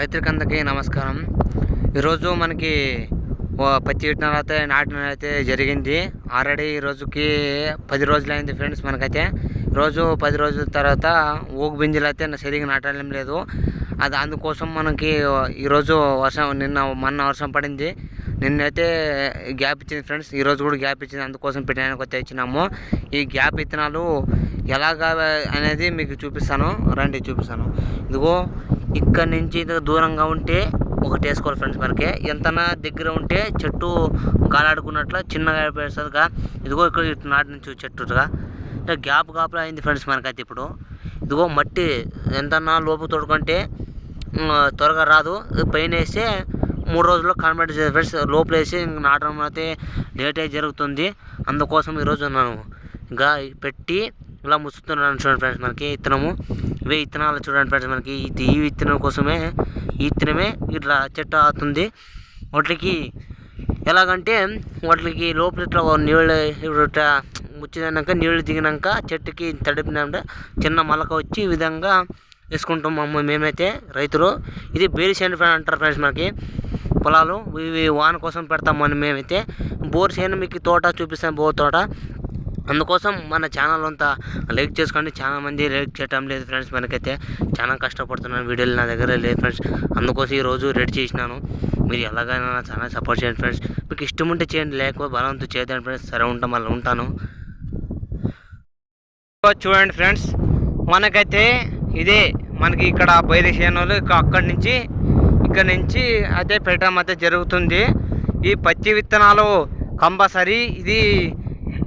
రైతులకందరికీ నమస్కారం. ఈరోజు మనకి పచ్చి పత్తి విత్తనాలు అయితే నాటిన అయితే జరిగింది. ఆల్రెడీ ఈ రోజుకి పది రోజులు ఫ్రెండ్స్ మనకైతే. రోజు పది రోజుల తర్వాత ఊగు బింజలు అయితే సరిగ్గా నాటడం లేదు. అది అందుకోసం మనకి ఈరోజు వర్షం నిన్న మొన్న వర్షం పడింది. నిన్నైతే గ్యాప్ ఇచ్చింది ఫ్రెండ్స్. ఈరోజు కూడా గ్యాప్ ఇచ్చింది. అందుకోసం పెట్టడానికి వచ్చి ఇచ్చినాము. ఈ గ్యాప్ విత్తనాలు ఎలాగా అనేది మీకు చూపిస్తాను. రండి చూపిస్తాను. ఇదిగో ఇక్కడ నుంచి దూరంగా ఉంటే ఒకటి వేసుకోవాలి ఫ్రెండ్స్ మనకి. ఎంతనా దగ్గర ఉంటే చెట్టు గాలాడుకున్నట్లు చిన్నగా వేస్తుందిగా ఇదిగో ఇక్కడ ఇటు నాటి నుంచి చెట్టుగా ఇట్లా గ్యాప్ గ్యాప్లో అయింది ఫ్రెండ్స్ మనకైతే ఇప్పుడు. ఇదిగో మట్టి ఎంతన్నా లోపు తోడుకుంటే త్వరగా రాదు. పైన వేస్తే మూడు రోజుల్లో కన్వర్ట్ చేయాలి ఫ్రెండ్స్. లోపల వేసి నాటడం అయితే లేట్ అయి జరుగుతుంది. అందుకోసం ఈరోజు నేను ఇంకా పెట్టి ఇలా ముస్తున్నాను చూడండి ఫ్రెండ్స్ మనకి ఇత్తనము. ఇవే విత్తనాలు చూడండి ఫ్రెండ్స్ మనకి ఇది ఈ విత్తనం కోసమే ఈ విత్తనమే ఇట్లా చెట్టు ఆతుంది. వాటికి ఎలాగంటే వాటికి లోపల ఇట్లా నీళ్ళు ఇట్లా ముచ్చినాక నీళ్ళు దిగినాక చెట్టుకి తడిపినాక చిన్న మొలక వచ్చి ఈ విధంగా వేసుకుంటాం మేమైతే రైతులు. ఇది బేరి ఫ్రెండ్ అంటారు ఫ్రెండ్స్ మనకి. పొలాలు ఇవి వాన కోసం పెడతాం మనం మేమైతే. బోర్ చేను మీకు తోట చూపిస్తాం బోర్ తోట. అందుకోసం మన ఛానల్ అంతా లైక్ చేసుకోండి. చాలా మంది లైక్ చేయటం లేదు ఫ్రెండ్స్. మనకైతే చాలా కష్టపడుతున్నాను. వీడియోలు నా దగ్గర లేదు ఫ్రెండ్స్. అందుకోసం ఈరోజు రెడీ చేసినాను. మీరు ఎలాగైనా చాలా సపోర్ట్ చేయండి ఫ్రెండ్స్. మీకు ఇష్టం ఉంటే చేయండి. లేకపోతే బలవంతు చేద్దాం ఫ్రెండ్స్. సరే ఉంటాం. మళ్ళీ ఉంటాను. చూడండి ఫ్రెండ్స్. మనకైతే ఇదే మనకి ఇక్కడ బయలు వాళ్ళు అక్కడి నుంచి ఇక్కడ నుంచి అదే పెట్టడం అయితే జరుగుతుంది. ఈ పత్తి విత్తనాలు కంపల్సరీ ఇది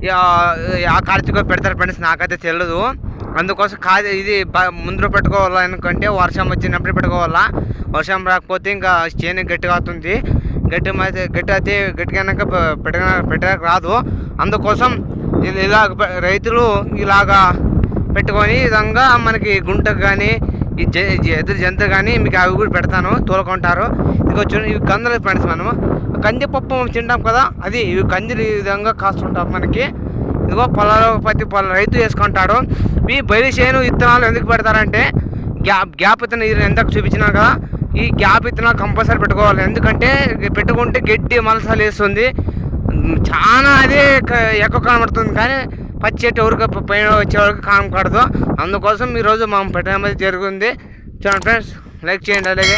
ఆ- ఖర్చుకో పెడతారు ఫ్రెండ్స్ నాకైతే తెలియదు అందుకోసం కాదు ఇది ముందు పెట్టుకోవాలా ఎందుకంటే వర్షం వచ్చినప్పుడు పెట్టుకోవాలా. వర్షం రాకపోతే ఇంకా చేను గట్టిగా అవుతుంది. గట్టి అయితే గట్టి అయితే గట్టిగా పెట్ట పెట్టడానికి రాదు. అందుకోసం ఇలా రైతులు ఇలాగా పెట్టుకొని విధంగా మనకి గుంటకు కానీ ఈ జ ఎదురు జంతు కానీ మీకు అవి కూడా పెడతాను. తోలుకుంటారు. ఇదిగో చూడండి ఇవి కందులు ఫ్రెండ్స్ మనము. కందిపప్పు తింటాం కదా అది ఇవి కందులు ఈ విధంగా కాస్తుంటాం మనకి. ఇదిగో పొలాలు ప్రతి పొల రైతు వేసుకుంటాడు ఈ బయలుసేను విత్తనాలు ఎందుకు పెడతారంటే గ్యాప్ గ్యాప్ విత్తనం ఎంత ఎంతకు చూపించినా కదా ఈ గ్యాప్ విత్తనాలు కంపల్సరీ పెట్టుకోవాలి. ఎందుకంటే పెట్టుకుంటే గడ్డి మలసాలు వేస్తుంది చాలా అదే ఎక్కువ కనబడుతుంది. కానీ పచ్చి చెట్టు పైన వచ్చే వరకు అందుకోసం ఈరోజు మా పెట్టడం అనేది జరిగింది. చూడండి ఫ్రెండ్స్ లైక్ చేయండి అలాగే.